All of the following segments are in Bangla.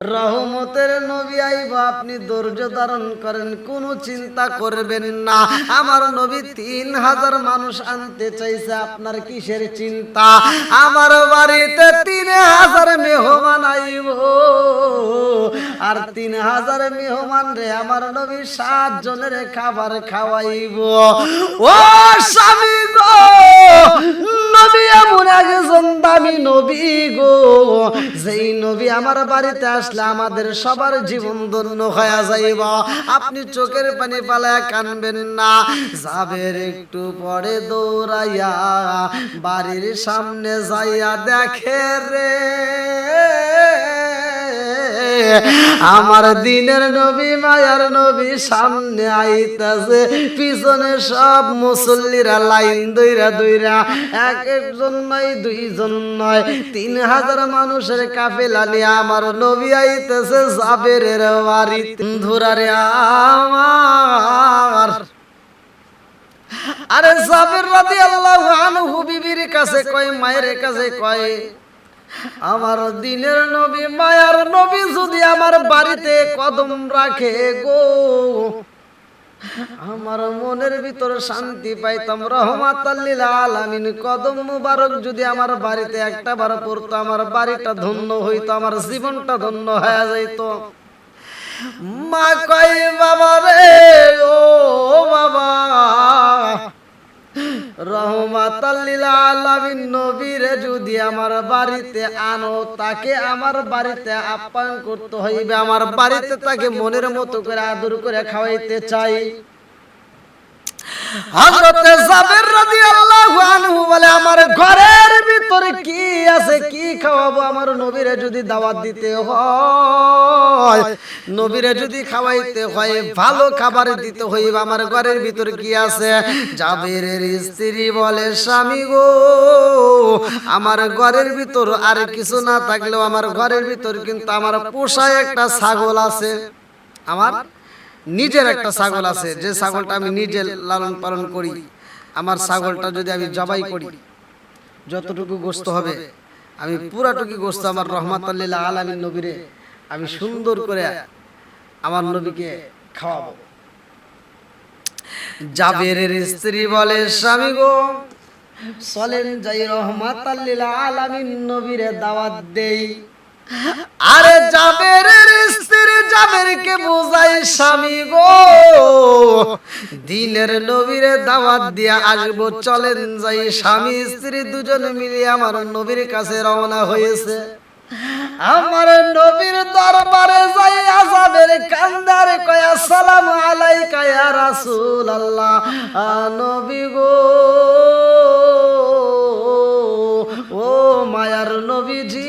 রহমতের নবী আইব, আপনি ধৈর্য ধারণ করেন, কোনো চিন্তা করবেন না। আমার নবী তিন হাজার মানুষ আনতে চাইছে, আপনার কিসের চিন্তা? আমার বাড়িতে তিন হাজার মেহমান আইব। আর তিন হাজার মেহমান রে, আমার নবী সাত জনের খাবার খাওয়াইব। ও স্বামী নবী এমন একজন দামি নবী গো। যেই নবী আমার বাড়িতে আসলে আমাদের সবার জীবন ধন্য হয়ে যাইব। আপনি চোখের পানি পালায় কানবেন না। যাবের একটু পরে দৌড়াইয়া বাড়ির সামনে যাইয়া দেখে রে। আমার দিনের নবী, মায়ার নবী সামনে আইতাছে। পিছনে সব মুসল্লিরা লাইন দইরা দইরা এক একজন নয়, দুইজন নয়, তিন হাজার মানুষের কাফেলা নিয়ে আমার নবী আইতেছে জাবেরের বাড়ি ধুরারে আমার। আরে জাবের রাদিয়াল্লাহু আনহু বিবির কাছে কয়, মায়ের কাছে কয় আমার দিনের নবী, মায়ার নবী যদি আমার বাড়িতে কদম রাখে গো। আমার মনের ভিতর শান্তি পাইতাম, রহমাত আলামিন। কদম মুবারক যদি আমার বাড়িতে একটা বার পড়তো, আমার বাড়িটা ধন্য হইতো, আমার জীবনটা ধন্য হয়ে যাইতো। মা কই বাবা রে, ও বাবা রহমাতাল্লিল আলামিন, নবীরে যদি আমার বাড়িতে আনো, তাকে আমার বাড়িতে আপ্যায়ন করতে হইবে। আমার বাড়িতে তাকে মনের মতো করে আদর করে খাওয়াইতে চাই। হযরতে জাবের বলে, আমার ঘরের ভিতরে কি আছে? স্ত্রী বলে, স্বামী গো, আমার ঘরের ভিতর আর কিছু না থাকলেও আমার ঘরের ভিতর কিন্তু আমার পোষায় একটা ছাগল আছে। আমার নিজের একটা ছাগল আছে যে ছাগলটা আমি নিজে লালন পালন করি আমার ছাগলটা যদি আমি জবাই করি যতটুকু গোস্ত হবে আমি পুরাটুকু গোস্ত আমার রহমাতাল্লিল্লাহ আলামিন নবীরে আমি সুন্দর করে আমার নবীকে খাওয়াবো। জাবেরের স্ত্রী বলে স্বামী গো চলেন যাই রহমাতাল্লিল্লাহ আলামিন নবীরে দাওয়াত দেই। আরে জাবেরের স্ত্রী জাবেরকে বোঝাই স্বামী গো। দিনের নবীরে দাওয়াত দিয়া আসব, চলেন যাই। স্বামী স্ত্রী দুজন মিলে আমার নবীর কাছে রওনা হয়েছে। আমার নবীর দরবারে যাই আজাবের কান্দারে কয় আসসালামু আলাইকা ইয়া রাসূলুল্লাহ। নবী গো। ও মায়ার নবীজি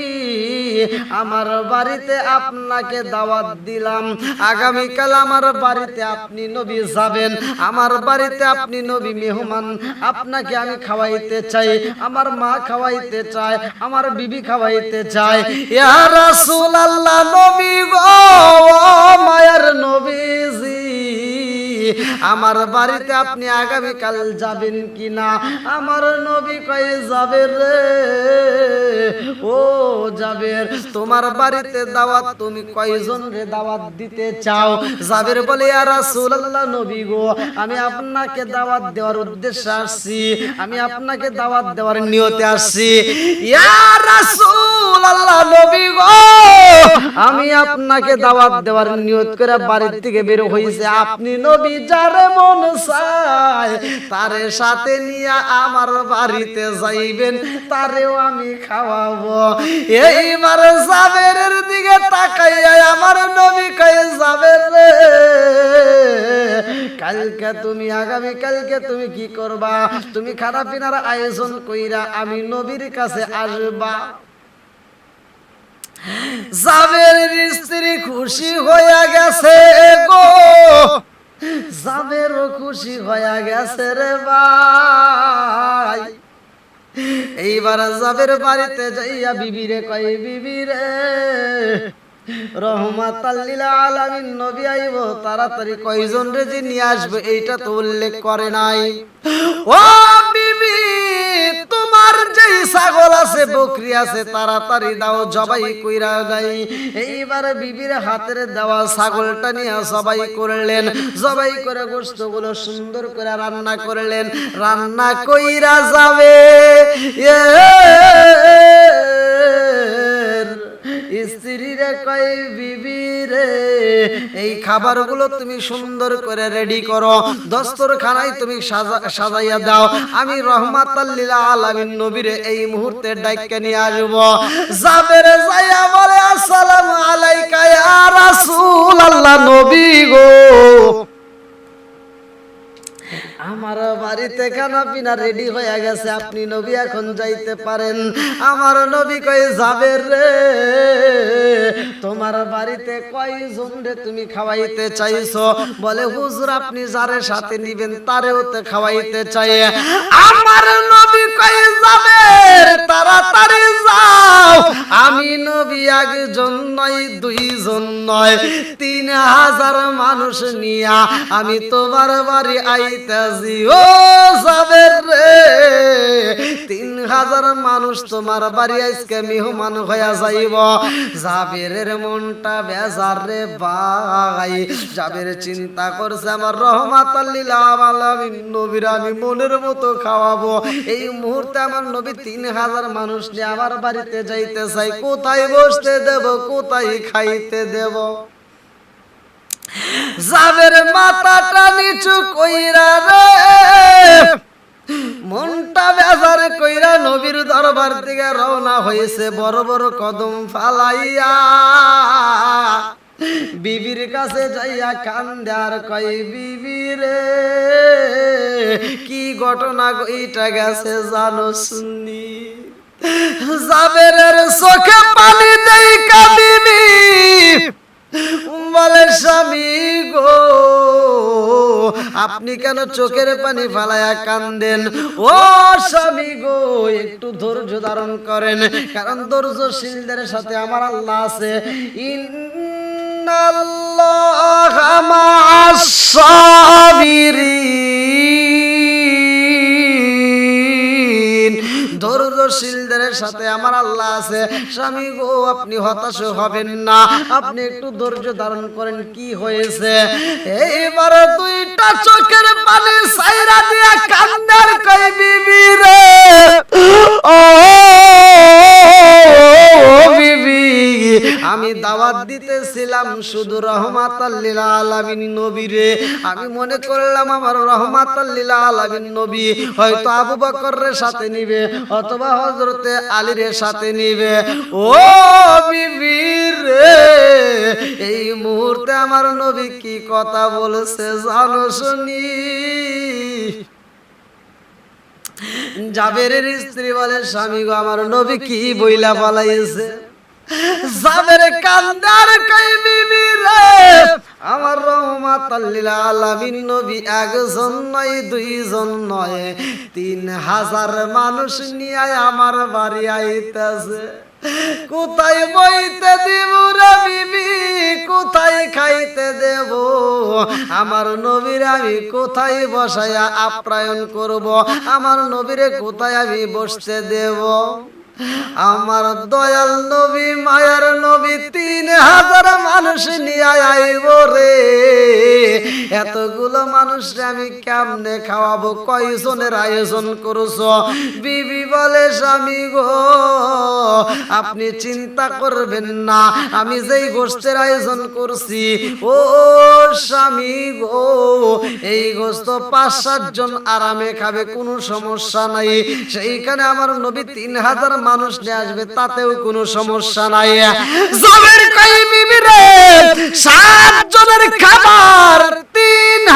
আমার বাড়িতে আপনাকে দাওয়াত দিলাম। আগামীকাল আমার বাড়িতে আপনি নবী যাবেন। আমার বাড়িতে আপনি নবী মেহমান। আপনাকে আমি খাওয়াইতে চাই। আমার মা খাওয়াইতে চায়। আমার বিবি খাওয়াইতে চায়। ইয়া রাসূলুল্লাহ, নবী গো মায়ার নবীজি, আমার বাড়িতে আপনি আগামীকাল যাবেন কি না আমার নবী কয়ে যাবে রে। যাবে তোমার বাড়িতে দাওয়াত তুমি কয়জন রে দাওয়াত দিতে চাও? যাবের বলে আর রাসূলুল্লাহ, নবী গো, আমি আপনাকে দাওয়াত দেওয়ার উদ্দেশ্যে আসছি। আমি আপনাকে দাওয়াত দেওয়ার নিয়তে আসছি। ইয়া রাসূলুল্লাহ, নবী গো, আমি আপনাকে দাওয়াত দেওয়ার নিয়ত করে বাড়ির থেকে বের হইছে। আপনি নবী যারে মন চায়, তারে সাথে নিয়ে আমার বাড়িতে যাইবেন, তারেও আমি খাওয়াবো। এইবার জাবেরের দিকে তাকাইয়া আমার নবী কয়ে যাবে রে, কালকে তুমি আগামী কালকে তুমি কি করবা? তুমি খানা পিনার আয়োজন কইরা আমি নবীর কাছে আসবা। জাবের স্ত্রী খুশি হইয়া গেছে গো। জাবেরও খুশি হইয়া গেছে রে ভাই। এইবার জাবের বাড়িতে যাইয়া বিবিরে কই বিবিরে রহমাত আলামিন, নবী আইব, তাড়াতাড়ি কয়জন রে যে নিয়ে আসবে? এইটা তো উল্লেখ করে নাই। ও বিবি যেই ছাগল আছে, বকরি আছে, তাড়াতাড়ি দাও, জবাই কইরা এইবার বিবির হাতের দেওয়া ছাগলটা নিয়ে জবাই করলেন। জবাই করে সুন্দর করে রান্না করলেন। রান্না কইরা যাবে। স্ত্রীরে কয়, বিবি এই খাবারগুলো তুমি সুন্দর করে রেডি করো। দস্তরখানায় তুমি সাজা- সাজাইয়া দাও। আমি রহমাত আলামিন নবীরে এই মুহূর্তে ডাইকে নিয়ে আসব। জাবের যাইয়া বলে, আসসালামু আলাইকা রাসূল আল্লাহ নবী গো। আমার বাড়িতে খানা পিনা রেডি হয়ে গেছে? আপনি নবী এখন যাইতে পারেন। আমার নবী কই যাবে রে? তোমার বাড়িতে কয়জন রে তুমি খাওয়াইতে চাইছো? বলে, হুজুর, আপনি যারে সাথে নিবেন, তারেও তো খাওয়াইতে চাই। আমার নবী কই যাবে? তাড়াতাড়ি নয়, তিন হাজার মানুষ নিয়া আমি তোমার বাড়ি আইতাছি। ও যাবে রে, তিন হাজার মানুষ তোমার বাড়ি আজকে মেহমান হইয়া যাইব। জাবেরের মনটা বেজার রে ভাই, জাবের চিন্তা করছে আমার রহমাত নবীর আমি মনের মতো খাওয়াবো। এই মুহূর্তে আমার নবী তিন হাজার মানুষ নিয়ে আমার বাড়িতে যাইতে চাই। কোথায় বসতে দেব, কোথায় খাইতে দেব? জাবের মাথাটা নিচু কইরা রে, মনটা বেজার কইরা নবীর দরবার থেকে রওনা হয়েছে, বড় বড় কদম ফালাইয়া। বিবির কাছে যাইয়া কান্দে আর কই বিবি রে, কি ঘটনা কইটা গেছে জানো শুনি। জাবেরের চোখে পানি দেই কাবিবি বলে স্বামী গো, আপনি কেন চোখের পানি ফালায়া কান্দেন? ও স্বামী গো, একটু ধৈর্য ধারণ করেন, কারণ ধৈর্যশীলদের সাথে আমার আল্লাহ আছে। ইন্নাল্লাহ সাবিরিন ধৈর্যশীলদের সাথে আমার আল্লাহ আছে। স্বামী গো, আপনি হতাশ হবেন না। আপনি একটু ধৈর্য ধারণ করেন, কি হয়েছে? এইবার দুইটা চোখের পানি সাইরা দিয়া কান্দার কই বিবি রে! ও আমি দাওয়াত দিতেছিলাম শুধু রহমাত আলামিন নবীরে আমি মনে করলাম আমার রহমাত আলামিন নবী। হয়তো আবু বকরের সাথে নিবে অথবা হযরতে আলীর সাথে নিবে। ও বিবি রে এই মুহূর্তে আমার নবী কি কথা বলেছে জানো শুনি। জাবেরের স্ত্রী বলে স্বামী গো আমার নবী কি বইলা পালাইছে জাবের কান্দার কই বিবি রে? আমার রহমাত আলামিন নবী একজন নয় দুইজন নয়। তিন হাজার মানুষ নিয়ে আমার বাড়ি আইতাছে। কোথায় বইতে দিব রে বিবি? কোথায় খাইতে দেব? আমার নবীর আমি কোথায় বসায়া আপ্যায়ন করব? আমার নবীরে কোথায় আমি বসতে দেব? আমার দয়াল নবী, মায়ার নবী, তিন হাজার মানুষ নিয়ে আইব রে। এতগুলো মানুষ আমি কেমনে খাওয়াবো? কয়জনের আয়োজন করছ? বিবি বলে, স্বামী গো, আপনি চিন্তা করবেন না। আমি যেই গোষ্ঠের আয়োজন করছি, ও স্বামী গো, এই গোস্ত পাঁচ, সাত জন আরামে খাবে, কোনো সমস্যা নাই। সেইখানে আমার নবী তিন হাজার মানুষ নিয়ে আসবে তাতেও কোনো সমস্যা নাই। জবের কই বিবি রে? সাত জনের খাবার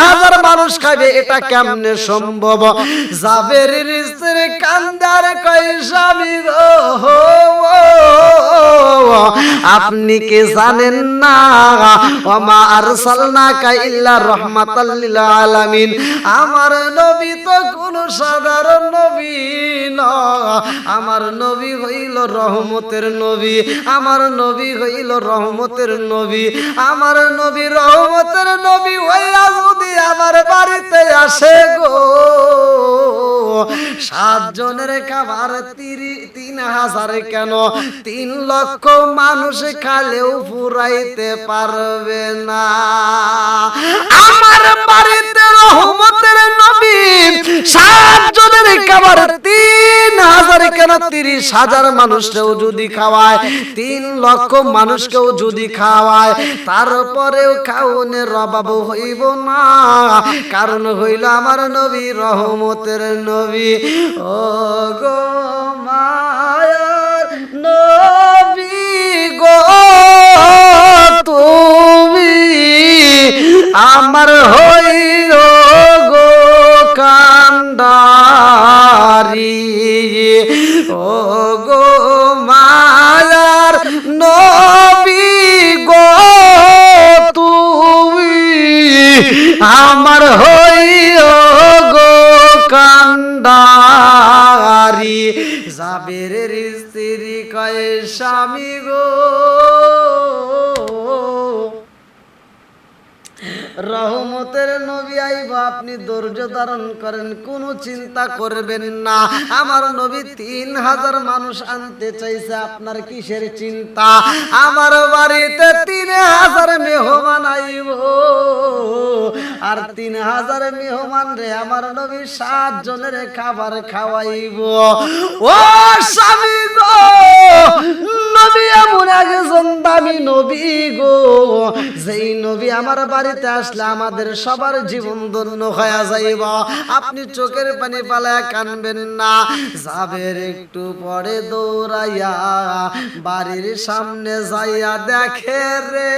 হাজার মানুষ খাবে এটা কেমনে সম্ভব? জাবের স্ত্রী কান্দার কই স্বামী আপনি কি জানেন না? ওমা আরসালনাকা ইল্লা রাহমাতাল লিল আলামিন। আমার নবী তো কোন সাধারণ নবী না। আমার নবী হইল রহমতের নবী, আমার নবী হইল রহমতের নবী, আমার নবী রহমতের নবী হইয়া যদি আমার বাড়িতে আসে গো। সাতজনের খাবার তিন হাজার কেন? তিন লক্ষ মানুষ খালেও ফুরাইতে পারবে না। আমার বাড়িতে রহমতের নবী সাতজনের খাবার তিন হাজার কেন তিরিশ হাজার মানুষকেও যদি খাওয়ায় তিন লক্ষ মানুষকেও যদি খাওয়ায় তারপরেও খাওনের অভাব হইব না। কারণ হইল আমার নবী রহমতের নবী। ও গো মায়ার নবী গো তুমি আমার হইল কান্ডারি ও গো মালার নবী গো তুমি আমার হইল আপনি ধৈর্য ধারণ করেন, কোনো চিন্তা করবেন না। আমার নবী তিন হাজার মানুষ আনতে চাইছে আপনার কিসের চিন্তা? আমার বাড়িতে তিন হাজার মেহমান আইব। আর তিন হাজার মেহমান রে, আমার নবী সাত জনের খাবার খাওয়াইব। ও স্বামী গো! নবী এমন একজন দামি নবী গো। যেই নবী আমার বাড়িতে আসলে আমাদের সবার জীবন ধন্য হয়ে যাইব। আপনি চোখের পানি পালায় কানবেন না। যাবের একটু পরে দৌড়াইয়া বাড়ির সামনে যাইয়া দেখে রে।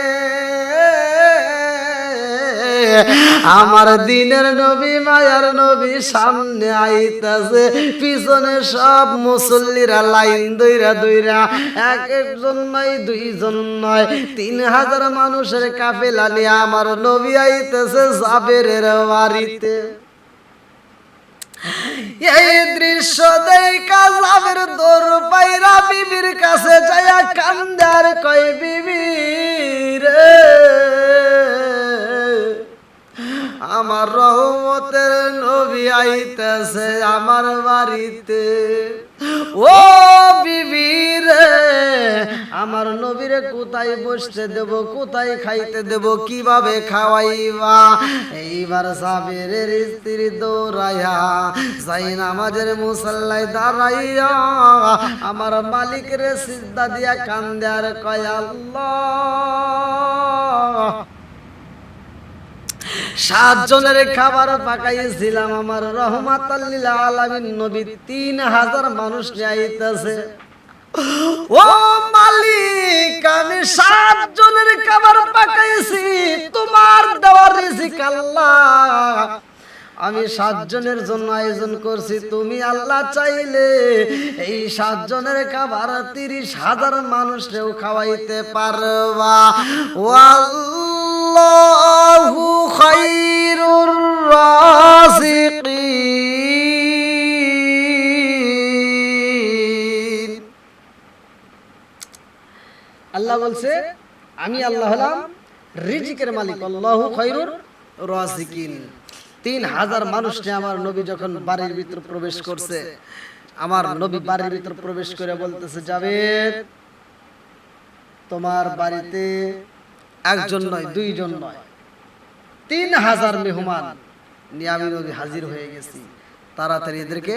আমার দিনের নবী, মায়ার নবী সামনে আইতাছে। পিছনে সব মুসল্লিরা লাইন দইরা দইরা এক একজন নয়, দুইজন নয়, তিন হাজার মানুষের কাফেলা নিয়ে আমার নবী আইতেছে জাবেরের বাড়িতে। এই দৃশ্য দেখা যাবের দৌড় পাইরা বিবির কাছে যায়া কান্দার কয়, বিবি রে। আমার রহমতের নবী আইতেছে আমার বাড়িতে। ও বিবি রে, আমার নবীরে কোথায় বসতে দেব, কোথায় খাইতে দেব, কীভাবে খাওয়াইবা? এইবার সাবেরের স্ত্রী দৌড়াইয়া যাই নামাজের মুসাল্লায় দাঁড়াইয়া আমার মালিকের সিদ্ধা দিয়া কান্দে আর কয়, আল্লাহ! সাত জনের খাবার পাকাইছিলাম, আমার রহমাত আলামিন নবী তিন হাজার মানুষ আইতেছে ও মালিক, আমি সাত জনের খাবার পাকাইছি, তোমার দেওয়ার রিজিক আল্লাহ। আমি সাতজনের জন্য আয়োজন করছি, তুমি আল্লাহ চাইলে এই সাতজনের খাবার তিরিশ হাজার মানুষকেও খাওয়াইতে পারবা। ও আল্লাহু বলছে আমি আল্লাহ হলাম রিজিকের মালিক আল্লাহু খাইরুর রাজিকিন। তিন হাজার মানুষকে আমার নবী যখন বাড়ির ভিতর প্রবেশ করছে আমার নবী বাড়ির ভিতর প্রবেশ করে বলতেছে যাবে তোমার বাড়িতে একজন নয় দুইজন নয়। তিন হাজার মেহমান নিয়ে আমি নবী হাজির হয়ে গেছি। তাড়াতাড়ি এদেরকে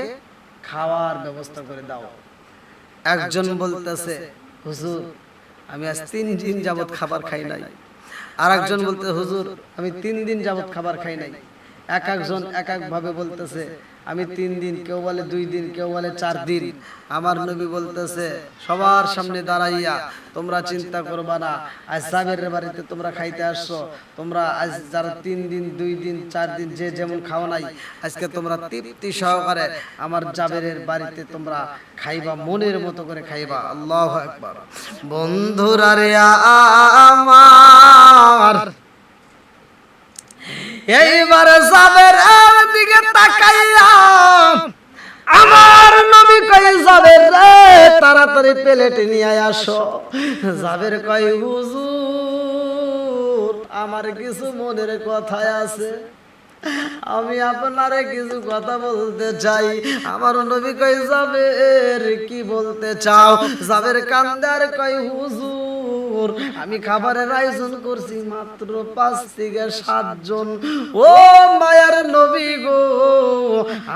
খাওয়ার ব্যবস্থা করে দাও। একজন বলতেছে হুজুর আমি আজ তিন দিন যাবত খাবার খাই নাই। আর একজন বলতে, হুজুর, আমি তিন দিন যাবত খাবার খাই নাই। এক একজন এক এক ভাবে বলতেছে, আমি তিন দিন, কেউ বলে দুই দিন, কেউ বলে চার দিন। আমার নবী বলতেছে, সবার সামনে দাঁড়াইয়া তোমরা চিন্তা করবা না। আজ সাবের বাড়িতে তোমরা খাইতে আসছো। তোমরা আজ যারা তিন দিন, দুই দিন, চার দিন যে যেমন খাও নাই, আজকে তোমরা তৃপ্তি সহকারে আমার জাবেরের বাড়িতে তোমরা খাইবা, মনের মতো করে খাইবা। আল্লাহ একবার বন্ধুরা রে আমার এইবার জাবের দিকে তাকাইয়া আমার নবী কই জাবের রে, তাড়াতাড়ি প্লেট নিয়ে আসো। জাবের কই হুজুর, আমার কিছু মনের কথা আছে। আমি আপনারে কিছু কথা বলতে চাই। আমার নবী কই যাবে কি বলতে চাও? যাবের কান্দার কই হুজুর আমি খাবারের আয়োজন করছি মাত্র পাঁচ থেকে সাতজন। ও মায়ার নবী গো,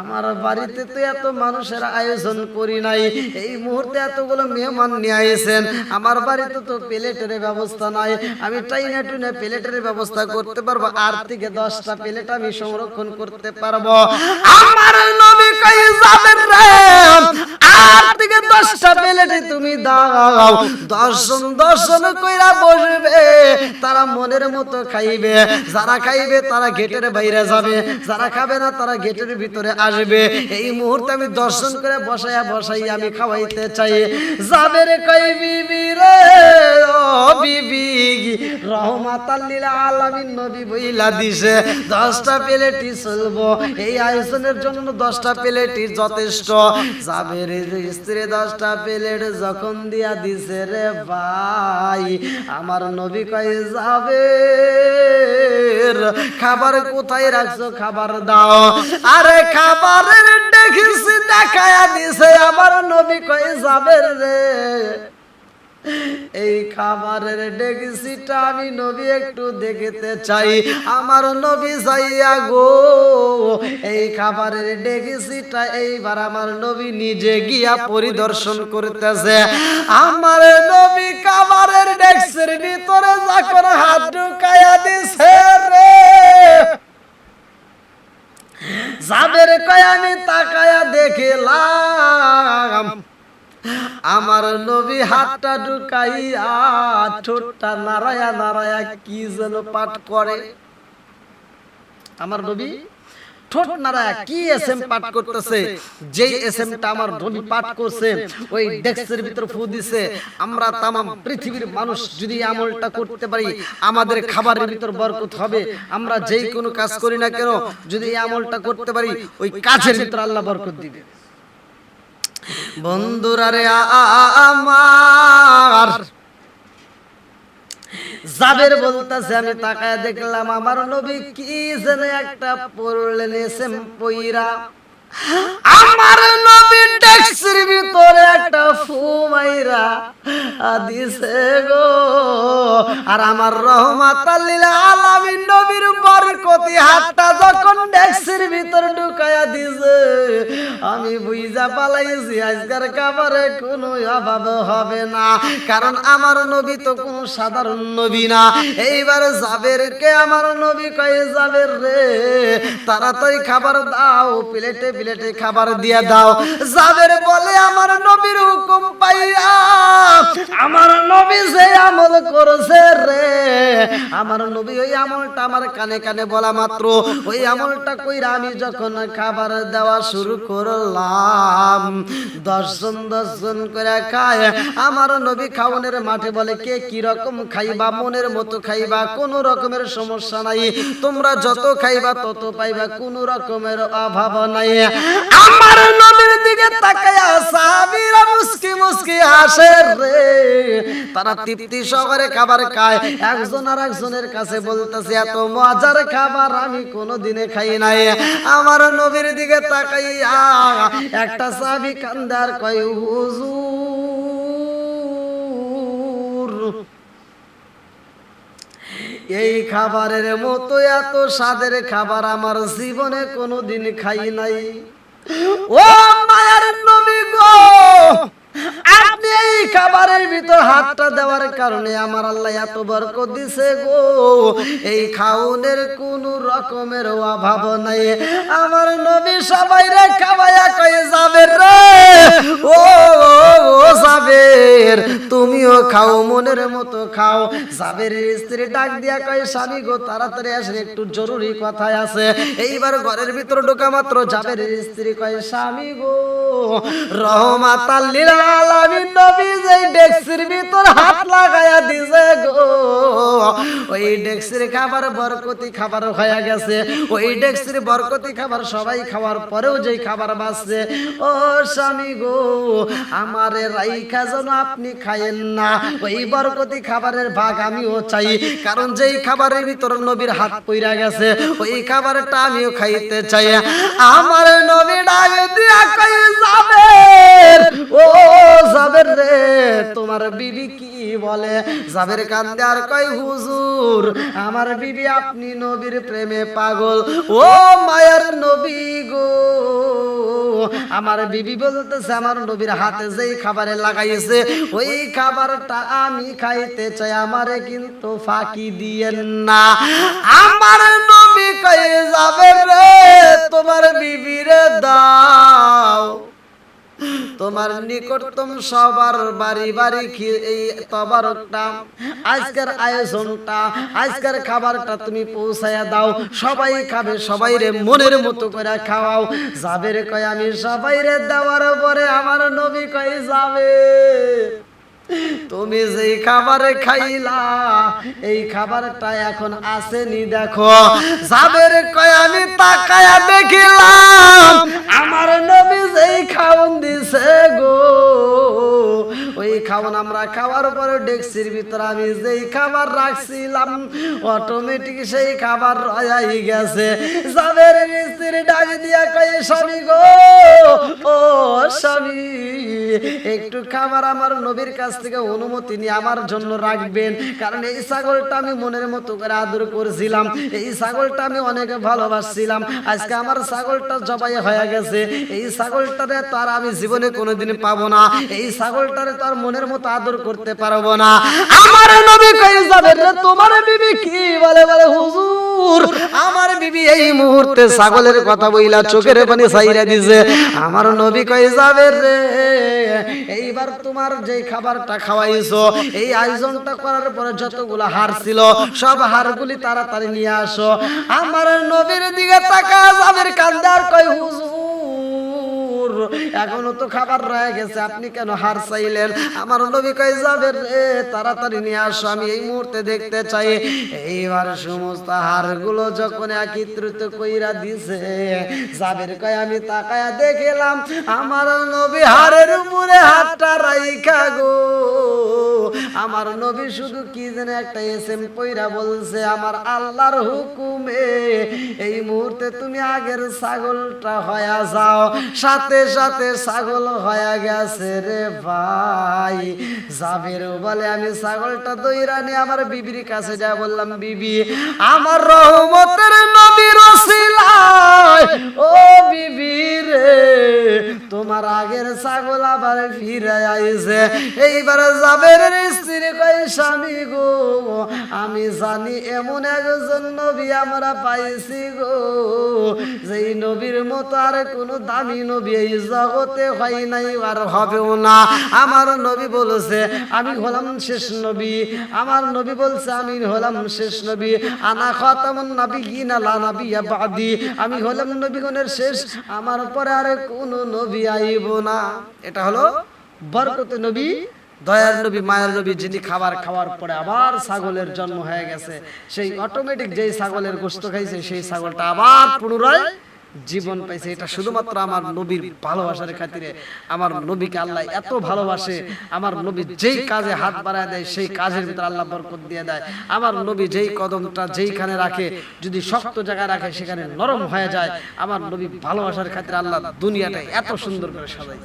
আমার বাড়িতে তো এত মানুষের আয়োজন করি নাই। এই মুহূর্তে এতগুলো মেহমান নিয়ে আইছেন। আমার বাড়িতে তো প্লেটের ব্যবস্থা নাই। আমি টাইনে টুনে প্লেটের ব্যবস্থা করতে পারব আর থেকে দশটা প্লেট আমি সংরক্ষণ করতে পারব। আমার নবী কই যাবেন রে? আর থেকে দশটা প্লেটে তুমি দাও। দর্শন দর্শন কইরা বসবে, তারা মনের মতো খাইবে। যারা খাইবে, তারা গেটের বাইরে যাবে। যারা খাবে না, তারা গেটের ভিতরে আসবে। এই মুহূর্তে আমি দর্শন করে বসাইয়া বসাই আমি খাওয়াইতে চাই। যাবে রে কই বিবি রে, ও বিবি রহমাতাল্লিল আলামিন নবী বইলা দিছে, দশটা প্লেটই চলবো। এই আয়োজনের জন্য দশটা প্লেটই যথেষ্ট। যাবে রে স্ত্রী দশটা প্লেট যখন দিয়া দিছে রে ভাই আমার নবী কয়ে যাবে। খাবার কোথায় রাখছো? খাবার দাও। আরে খাবারের দেখিস দেখায় দিছে আমার নবী কয়ে যাবে রে। এই খাবারের ডেগিসিটা আমি নবী একটু দেখতে চাই। আমার নবী যাইয়া গো, এই খাবারের ডেগিসিটা এইবার আমার নবী নিজে গিয়া পরিদর্শন করতেছে। আমার নবী খাবারের ডেক্সের ভিতরে যখন হাত ঢুকাইয়া দিছে রে যাদের কয় আমি তাকায়া দেখিলাম আমার নবী হাতটা ঢুকাইয়া ঠোঁটটা নারায়া নারায়া কি যেন পাঠ করে? আমার নবী ঠোঁট নারায়া কি পাঠ করতেছে? যেই আমার পাঠ করছে, ওই ডেস্কের ফু দিছে। আমরা তামাম পৃথিবীর মানুষ যদি আমলটা করতে পারি, আমাদের খাবারের ভিতর বরকত হবে। আমরা যেই কোনো কাজ করি না কেন, যদি আমলটা করতে পারি, ওই কাজের ভিতর আল্লাহ বরকত দিবে। বন্ধুরা রে আমার। জাবের বলতেছে, আমি তাকায় দেখলাম আমার নবী কি যেন একটা পড়লেন এসেম পইরা। আমার নবী ট্যাক্সির ভিতরে একটা ফুমাইরা দিছে গো। আর আমার রহমাত আলামিন নবীর বরকতি হাতটা যখন ট্যাক্সির ভিতর ঢুকায়া দিছে, আমি বুঝা পালাইছি, আজকার খাবারে কোনো অভাব হবে না। কারণ আমার নবী তো কোনো সাধারণ নবী না। এইবার জাবের কে আমার নবী কয়ে যাবের রে? তাড়াতাড়ি খাবার দাও প্লেটে প্লেটে খাবার দিয়ে দাও। জাবের বলে আমার নবীর হুকুম পাইয়া, আমার নবী যে আমল করেছে রে, আমার নবী ওই আমলটা আমার কানে কানে বলা মাত্র। ওই আমলটা কইরা আমি যখন খাবার দেওয়া শুরু করলাম দর্শন দর্শন করে খায়, আমার নবী খাওয়ানোর মাঠে বলে, কে কি রকম খাইবা, মনের মতো খাইবা, কোনো রকমের সমস্যা নাই। তোমরা যত খাইবা তত পাইবা, কোনো রকমের অভাব নাই। আমার নবীর দিকে তাকায়া সাহাবীরা মুস্কি মুস্কি হাসে রে। তারা তৃপ্তি সহকারে খাবার খায়। একজন আর একজনের কাছে বলতেছে, এত মজার খাবার আমি কোনো দিনে খাই নাই। আমার নবীর দিকে তাকাইয়া একটা সাহাবী কান্দার কয়, হুজুর এই খাবারের মতো এত স্বাদের খাবার আমার জীবনে কোনো দিন খাই নাই। ও মায়ার নবী গো! আপনি এই খাবারের ভিতর হাতটা দেওয়ার কারণে আমার আল্লাহ এত বরকত দিছে গো। এই খাউনের কোন রকমের অভাব নাই। আমার নবী সবাই রে কয়ে যাবে রে, ও তুমিও খাও, মনের মতো খাও। সাবের স্ত্রী ডাক দিয়া কয়, স্বামী গো, তাড়াতাড়ি আসেন, একটু জরুরি কথায় আছে। এইবার ঘরের ভিতর ঢোকা মাত্র জাবের স্ত্রী কয়, স্বামী গো রহমাত আলামিন নবী ডেক্সির ভিতর হাত লাগায়া দিছে গো, ওই ডেক্সির খাবার বরকতি খাবার গেছে। ওই ডেক্সির বরকতি খাবার সবাই খাওয়ার পরেও যেই খাবার ও স্বামী গো, আমারে রাইখা যেন আপনি খায়েন না। ওই বরকতি খাবারের ভাগ আমিও চাই, কারণ যেই খাবারের ভিতর নবীর হাত পইরা গেছে, ওই খাবারটা আমিও খাইতে চাই। আমার নবী ডাক দিয়া কই যাবে ও যাবের রে, তোমার বিবি কি বলে? যাবের কান্দে আর কই হুজুর, আমার বিবি আপনি নবীর প্রেমে পাগল। ও মায়ার নবী গো, আমার বিবি বলতেছে, আমার নবীর হাতে যেই খাবারে লাগাইছে, ওই খাবারটা আমি খাইতে চাই, আমারে কিন্তু ফাঁকি দিয়েন না। আমার নবী কয়ে যাবে রে, তোমার বিবিরে দাও। তোমার নিকটতম সবার বাড়ি বাড়ি খেয়ে এই তবারকটা? আজকের আয়োজনটা, আজকের খাবারটা তুমি পৌঁছায়া দাও। সবাই খাবে, সবাই রে মনের মতো করে খাওয়াও। যাবে রে কয়, আমি সবাই রে দেওয়ার পরে আমার নবী কয় যাবে। তুমি যেই খাবার খাইলা, এই খাবারটা এখন আসেনি দেখো। যাবের কয়, আমি তাকায়া দেখিলাম, আমার নবী যেই খাওন দিছে গো। খাওন আমরা খাওয়ার পরে ভিতর আমি যেই খাবার রাখছিলাম অটোমেটিক সেই খাবার রয়াই গেছে। ডাক দিয়া কয়, স্বামী গো, ও স্বামী, একটু খাবার আমার নবীর কাছ থেকে অনুমতি নিয়ে আমার জন্য রাখবেন। কারণ এই ছাগলটা আমি মনের মতো করে আদর করেছিলাম, এই ছাগলটা আমি অনেক ভালোবাসছিলাম। আজকে আমার ছাগলটা জবাই হয়ে গেছে, এই ছাগলটারে তো আর আমি জীবনে কোনোদিন পাবো না। এই ছাগলটারে তো আর মনের মতো আদর করতে পারব না। আমার নবী কই যাবে, রে, তোমার বিবি কি? বলে বলে, হুজুর, আমার বিবি এই মুহূর্তে ছাগলের কথা বইলা চোখের পানি সাইরা দিছে। আমার নবী কই যাবে, রে, এইবার তোমার যে খাবারটা খাওয়াইছো, এই আয়োজনটা করার পরে যতগুলো হার ছিল, সব হারগুলি তাড়াতাড়ি নিয়ে আসো। আমার নবীর দিকে তাকা যাবের কান্দার কই হুজুর এখনও তো খাবার রয়ে গেছে, আপনি কেন হার চাইলেন? আমার নবী কই যাবে রে? তাড়াতাড়ি নিয়ে আসো, আমি এই মুহূর্তে দেখতে চাই। এইবার সমস্ত হারগুলো যখন একত্রিত কইরা দিছে, যাবের কয় আমি তাকায়া দেখলাম, আমার নবী হারের উপরে হাতটা রাইখা গো। আমার নবী শুধু কি যেন একটা এসএম পইরা বলছে, আমার আল্লাহর হুকুমে এই মুহূর্তে তুমি আগের ছাগলটা হয়া যাও। সাথে সাথে ছাগল হয়া গেছে রে ভাই। জাবের বলে, আমি ছাগলটা দইরা নিয়ে আমার বিবির কাছে যা বললাম, বিবি, আমার রহমতের নবীর ওসিলায় ও বিবি রে, তোমার আগের ছাগল আবার ফিরে আইছে। এইবার স্ত্রী স্বামী গো, আমি জানি এমন একজন নবী আমরা পাইছি গো। যেই নবীর মতো আর কোনো দামি নবী এই জগতে হয় নাই আর হবেও না। আমার নবী বলেছে, আমি হলাম শেষ নবী। আমার নবী বলছে, আমি হলাম শেষ নবী। আনা খতামুন নবী গিনা লা নবী বাদি, আমি হলাম নবীগণের শেষ, আমার পরে আর কোনো নবী আইব না। এটা হলো বরকত নবী, দয়ার নবী, মায়ের নবী, যিনি খাবার খাওয়ার পরে আবার ছাগলের জন্ম হয়ে গেছে। সেই অটোমেটিক যেই ছাগলের গোস্ত খাইছে, সেই ছাগলটা আবার পুনরায় জীবন পাইছে এটা শুধুমাত্র আমার নবীর ভালোবাসার খাতিরে। আমার নবীকে আল্লাহ এত ভালোবাসে আমার নবী যেই কাজে হাত বাড়ায় দেয় সেই কাজের ভিতরে আল্লাহ বরকত দিয়ে দেয়। আমার নবী যেই কদমটা যেইখানে রাখে যদি শক্ত জায়গায় রাখে সেখানে নরম হয়ে যায়। আমার নবী ভালোবাসার খাতিরে আল্লাহ দুনিয়াটা এত সুন্দর করে সাজায়।